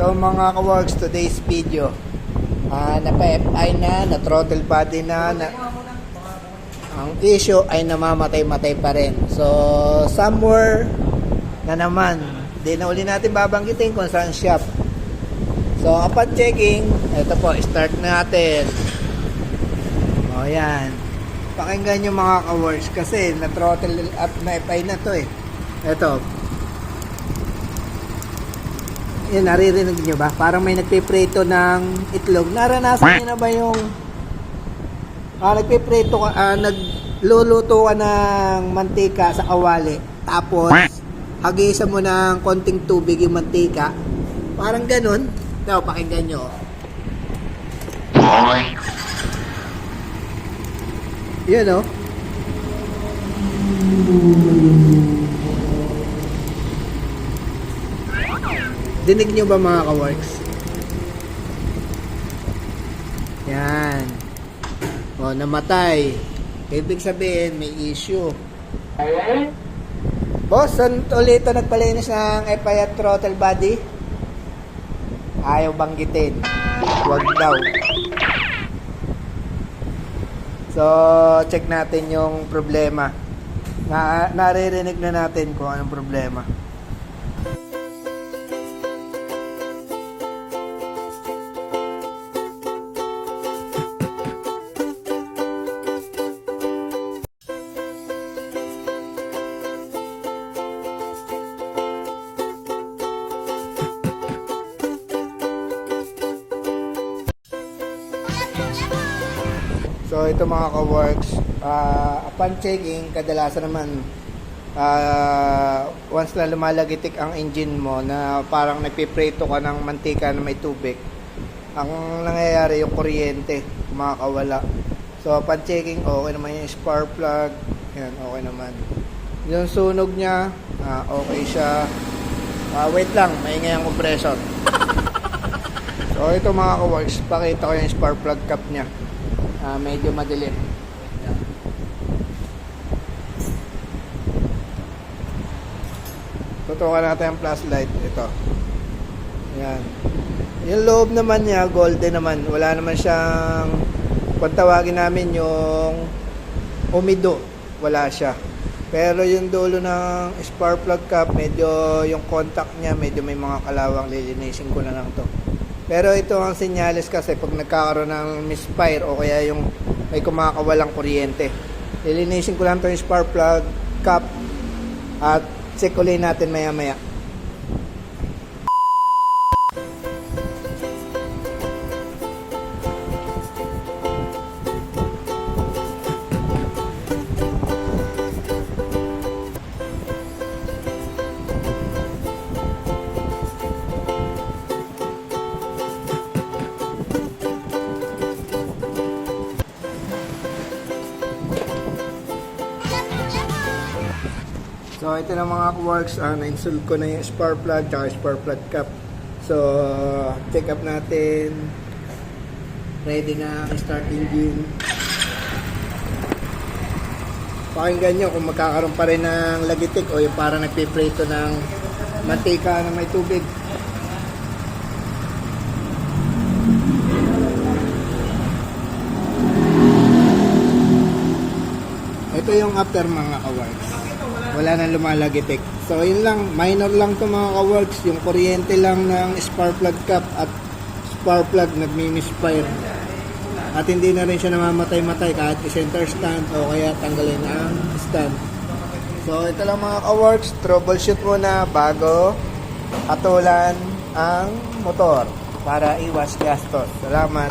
So mga ka-works, today's video. Ah, napa-FI na, na-throttle body na, na, ang issue ay namamatay-matay pa rin. So, somewhere na naman, di na uli natin babanggitin kung saan shop. So, upon checking, ito po, start natin. O, yan. Pakinggan nyo mga ka-works kasi na-throttle up na FI na to eh. Ito, yun, naririnig nyo ba? Parang may nagpiprito ng itlog. Naranasan nyo na ba yung ah, nagpiprito ka, ah, nagluluto ka ng mantika sa kawali. Tapos, hagisa mo ng konting tubig yung mantika. Parang ganun. Ito, pakinggan nyo. Yun, oh. Dinig nyo ba mga ka-works? Yan. O, namatay. Ibig sabihin, may issue. Boss, saan ulit ito nagpalinis ng FI throttle body? Ayaw banggitin. Huwag daw. So, check natin yung problema. Na, naririnig na natin kung anong problema. So ito mga ka-works, ah, upon checking, kadalasan naman ah, once na lumalagitik ang engine mo na parang nagpiprito ka ng mantika na may tubig, ang nangyayari yung kuryente, makakawala. So upon checking, okay naman yung spark plug, yan, okay naman. Yung sunog niya, ah, okay siya. Ah, wait lang, maingay ang compressor. So ito mga ka-works, pakita ko yung spark plug cap niya. Ah, medyo madilim. Tutukan natin ang flashlight. Ito. Yan. Yung loob naman niya, golden naman. Wala naman siyang, kung tawagin namin yung umido, wala siya. Pero yung dulo ng spark plug cap, medyo yung contact niya, medyo may mga kalawang lilinisin ko na lang to. Pero ito ang senyales kasi pag nagkakaroon ng misfire o kaya yung may kumakawalang kuryente. Lilinisin ko lang to yung spark plug cap at check ulit natin maya maya. So ito na mga works, uh, na-install ko na yung spark plug at spark plug cap. So check up natin. Ready na ang start engine. Pakinggan nyo kung magkakaroon pa rin ng lagitik o yung parang nagpiprito ng mantika na may tubig. Ito yung after mga ka-works. Wala nang lumalagitik. So yun lang, minor lang to mga ka-works. Yung kuryente lang ng spark plug cap at spark plug nagmi-misfire. At hindi na rin siya namamatay-matay kahit i-center stand o kaya tanggalin ang stand. So ito lang mga ka-works, troubleshoot muna bago atulan ang motor para iwas gastos. Salamat!